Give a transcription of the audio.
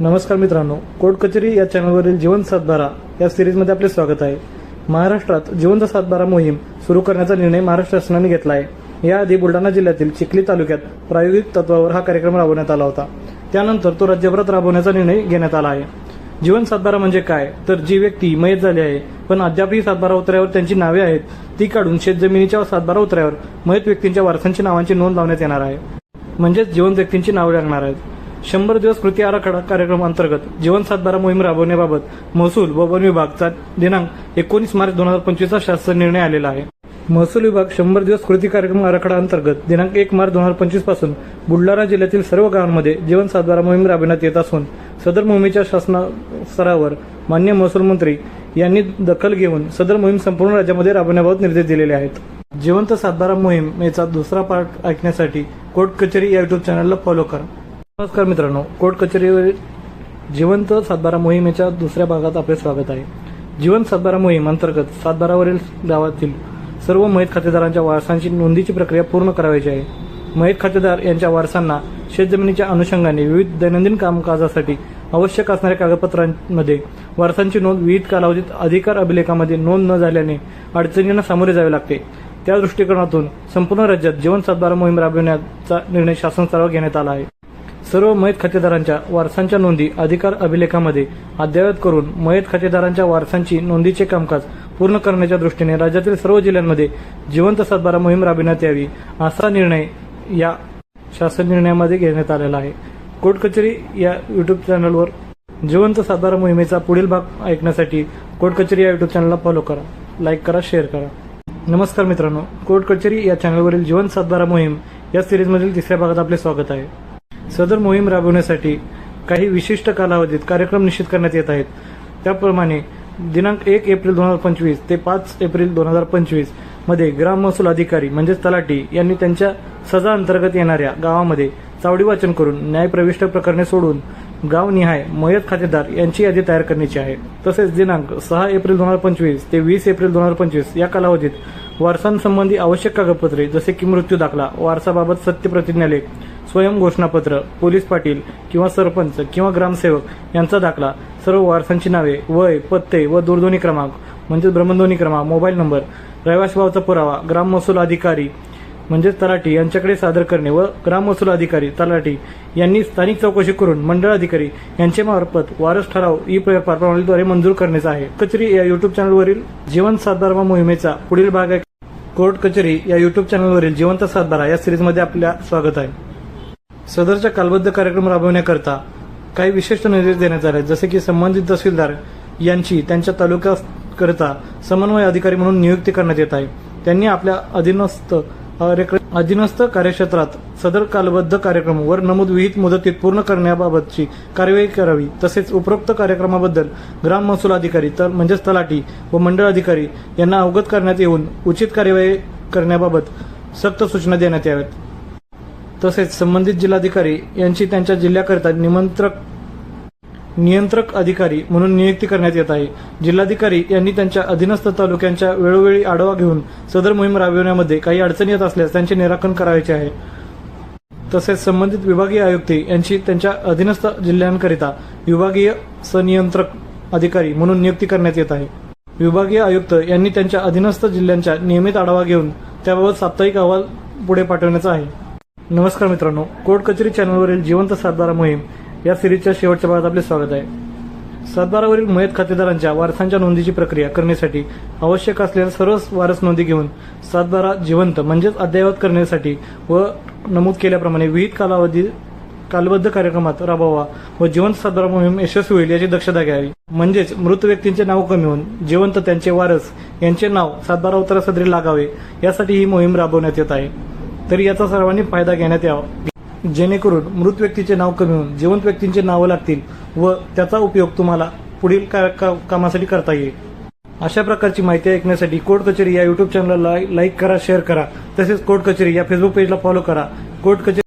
नमस्कार मित्रांनो कोर्ट कचेरी या चॅनलवरील जिवंत सातबारा या सिरीजमध्ये आपले स्वागत आहे. महाराष्ट्रात जिवंत सातबारा मोहीम सुरू करण्याचा निर्णय महाराष्ट्र शासनाने घेतला आहे याआधी बुलढाणा जिल्ह्यातील चिखली तालुक्यात प्रायोगिक तत्वावर हा कार्यक्रम राबवण्यात आला होता. त्यानंतर तो राज्यभरात राबवण्याचा निर्णय घेण्यात आला आहे. जीवन सातबारा म्हणजे काय? तर जी व्यक्ती मयत झाली आहे पण अद्यापही सातबारा उतऱ्यावर त्यांची नावे आहेत ती काढून शेतजमिनीच्या सातबारा उतऱ्यावर मयत व्यक्तींच्या वारसांची नावांची नोंद लावण्यात येणार आहे. म्हणजेच जिवंत व्यक्तींची नावे लागणार आहेत. शंभर दिवस कृती आराखडा कार्यक्रम अंतर्गत जीवन सातबारा मोहीम राबवण्याबाबत महसूल व वन विभागचा दिनांक एकोणीस मार्च दोन हजार पंचवीसचा शासन निर्णय आलेला आहे. महसूल विभाग शंभर दिवस कृती कार्यक्रम आराखडा अंतर्गत दिनांक एक मार्च दोन हजार पंचवीसपासून बुलढाणा जिल्ह्यातील सर्व गावांमध्ये जीवन सातबारा मोहीम राबविण्यात येत असून सदर मोहिमेच्या शासना स्तरावर मान्य महसूल मंत्री यांनी दखल घेऊन सदर मोहीम संपूर्ण राज्यामध्ये राबवण्याबाबत निर्देश दिलेले आहेत. जिवंत सातबारा मोहिमेचा दुसरा पार्ट ऐकण्यासाठी कोर्ट कचेरी या युट्यूब चॅनलला फॉलो करा. नमस्कार मित्रांनो कोर्ट कचेरीवरील जिवंत सातबारा मोहिमेच्या दुसऱ्या भागात आपले स्वागत आहे. जिवंत सातबारा मोहीम अंतर्गत सातबारावरील गावातील सर्व मयत खातेदारांच्या वारसांची नोंदीची प्रक्रिया पूर्ण करायची आहे. मयत खातेदार यांच्या वारसांना शेतजमिनीच्या अनुषंगाने विविध दैनंदिन कामकाजासाठी आवश्यक असणाऱ्या कागदपत्रांमध्ये वारसांची नोंद विविध कालावधीत अधिकार अभिलेखामध्ये नोंद न झाल्याने अडचणींना सामोरे जावे लागते. त्या दृष्टिकोनातून संपूर्ण राज्यात जीवन सातबारा मोहीम राबविण्याचा निर्णय शासन स्तरावर घेण्यात आला आहे. सर्व मयत खातेदारांच्या वारसांच्या नोंदी अधिकार अभिलेखामध्ये अद्ययावत करून मयत खातेदारांच्या वारसांची नोंदीचे कामकाज पूर्ण करण्याच्या दृष्टीने राज्यातील सर्व जिल्ह्यांमध्ये जिवंत सातबारा मोहीम राबविण्यात यावी असा निर्णय या शासन निर्णयामध्ये घेण्यात आलेला आहे. कोर्ट कचेरी या युट्यूब चॅनलवर जिवंत सातबारा मोहिमेचा पुढील भाग ऐकण्यासाठी कोर्ट कचेरी या युट्यूब चॅनलला फॉलो करा लाईक करा शेअर करा. नमस्कार मित्रांनो कोर्ट कचेरी या चॅनलवरील जिवंत सातबारा मोहीम या सिरीजमधील तिसऱ्या भागात आपले स्वागत आहे. सदर मोहीम राबवण्यासाठी काही विशिष्ट कालावधीत कार्यक्रम निश्चित करण्यात येत आहेत. त्याप्रमाणे दिनांक एक एप्रिल दोन हजार पंचवीस ते पाच एप्रिल दोन हजार पंचवीसमध्ये ग्राम महसूल अधिकारी म्हणजेच तलाठी यांनी त्यांच्या सजा अंतर्गत येणाऱ्या गावामध्ये चावडी वाचन करून न्यायप्रविष्ट प्रकरणे सोडून गावनिहाय मयत खातेदार यांची यादी तयार करण्याची आहे. तसेच दिनांक सहा एप्रिल दोन हजार पंचवीस ते वीस एप्रिल दोन हजार पंचवीस या कालावधीत वारसांसंबंधी आवश्यक कागदपत्रे जसे की मृत्यू दाखला वारसाबाबत सत्य प्रतिज्ञालेख स्वयं घोषणापत्र पोलीस पाटील किंवा सरपंच किंवा ग्रामसेवक यांचा दाखला. सर्व वारसांची नावे वय पत्ते व दूरध्वनी क्रमांक म्हणजे भ्रमणध्वनी क्रमांक मोबाईल नंबर रहिवासीभावाचा पुरावा ग्राम महसूल अधिकारी म्हणजेच तलाठी यांच्याकडे सादर करणे व ग्राम महसूल अधिकारी तलाठी यांनी स्थानिक चौकशी करून मंडळ अधिकारी यांचे मार्फत वारस ठराव ई प्रकार प्रणालीद्वारे मंजूर करण्याचा आहे. कचरी या युट्यूब चॅनलवरील जीवन सातबारा मोहिमेचा पुढील भाग आहे. कोर्ट कचेरी या युट्यूब चॅनलवरील जिवंत सातबारा या सिरीजमध्ये आपल्या स्वागत आहे. सदरच्या कालबद्ध कार्यक्रम राबवण्याकरता काही विशिष्ट निर्देश देण्यात आले आहेत. जसे की संबंधित तहसीलदार यांची त्यांच्या तालुक्याकरता समन्वय अधिकारी म्हणून नियुक्ती करण्यात येत आहे त्यांनी आपल्या अधीनस्थ अधीनस्थ कार्यक्षेत्रात सदर कालबद्ध कार्यक्रम वर नमूद विहित मुदतीत पूर्ण करण्याबाबतची कार्यवाही करावी तसेच उपरोक्त कार्यक्रमाबद्दल ग्राम महसूल अधिकारी तर म्हणजेच तलाठी व मंडळ अधिकारी यांना अवगत करण्यात येऊन उचित कार्यवाही करण्याबाबत सक्त सूचना देण्यात याव्यात तसेच संबंधित जिल्हाधिकारी यांची त्यांच्या जिल्ह्याकरिता निमंत्रक नियंत्रक अधिकारी म्हणून नियुक्ती करण्यात येत आहे. जिल्हाधिकारी यांनी त्यांच्या अधीनस्थ तालुक्यांच्या वेळोवेळी आढावा घेऊन सदर मोहीम राबविण्यामध्ये काही अडचणी येत असल्यास त्यांचे निराकरण करायचे आहे. तसेच संबंधित विभागीय आयुक्ते यांची त्यांच्या अधीनस्थ जिल्ह्यांकरिता विभागीय सनियंत्रक अधिकारी म्हणून नियुक्ती करण्यात येत आहे. विभागीय आयुक्त यांनी त्यांच्या अधीनस्थ जिल्ह्यांच्या नियमित आढावा घेऊन त्याबाबत साप्ताहिक अहवाल पुढे पाठवण्याचा आहे. नमस्कार मित्रांनो कोर्ट कचेरी चॅनलवरील जिवंत सातबारा मोहीम या सिरीजच्या शेवटच्या भागात आपले स्वागत आहे. सातबारावरील मयत खातेदारांच्या वारसांच्या नोंदीची प्रक्रिया करण्यासाठी आवश्यक असलेल्या सर्व वारस नोंदी घेऊन सातबारा जिवंत म्हणजेच अद्ययावत करण्यासाठी व नमूद केल्याप्रमाणे विविध कालावधी कालबद्ध कार्यक्रमात राबवा व जिवंत सातबारा मोहीम यशस्वी होईल याची दक्षता घ्यावी. म्हणजेच मृत व्यक्तींचे नाव कमी होऊन जिवंत त्यांचे वारस यांचे नाव सातबारा उत्तरासदरी लागावे यासाठी ही मोहीम राबवण्यात येत आहे. तरी याचा सर्वांनी फायदा घेण्यात यावा. जेणेकरून मृत व्यक्तीचे नाव कमी होऊन जिवंत व्यक्तींचे नावं लागतील व त्याचा उपयोग तुम्हाला पुढील का- का- कामासाठी करता येईल. अशा प्रकारची माहिती ऐकण्यासाठी कोर्ट कचेरी या युट्यूब चॅनलला लाईक करा शेअर करा. तसेच कोर्ट कचेरी या फेसबुक पेजला फॉलो करा. कोर्ट कचेरी